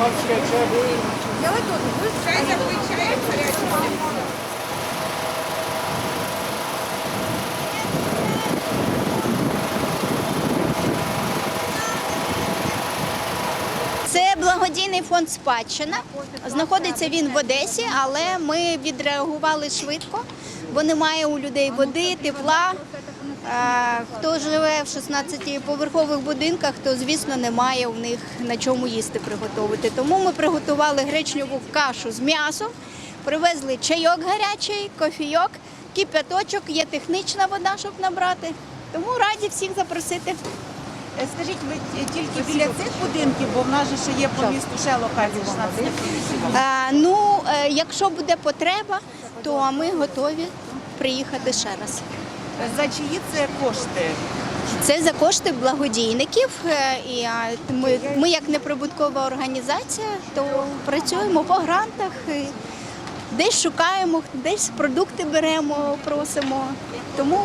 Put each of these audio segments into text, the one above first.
Я вот тут. Чай чай горячий. Це благодійний фонд Спадщина. Знаходиться він в Одесі, але ми відреагували швидко, бо немає у людей води, тепла. Е, хто ж в 16-поверхових будинках, то звісно немає у них на чому їсти приготувати. Тому ми приготували гречневу кашу з м'ясом, привезли чайок гарячий, кофійок, кип'яточок, є технічна вода, щоб набрати. Тому раді всіх запросити. Е, Скажіть, ви тільки біля цих будинків, бо в нас же ще є по місту ще локації 16 Е, ну, е, якщо буде потреба, то ми готові приїхати ще раз. За чиї це кошти? Це за кошти благодійників. е, І ми, ми як неприбуткова організація, то працюємо по грантах. Десь шукаємо, десь продукти беремо, просимо. Тому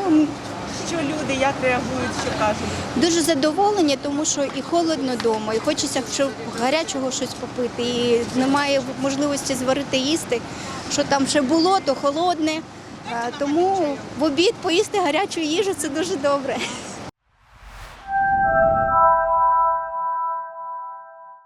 Що люди, як реагують, що кажуть? дуже задоволені, тому що і холодно вдома, і хочеться щоб гарячого щось попити. І немає можливості зварити їсти. Що там ще було, то холодне. Е, Тому в обід поїсти гарячу їжу це дуже добре.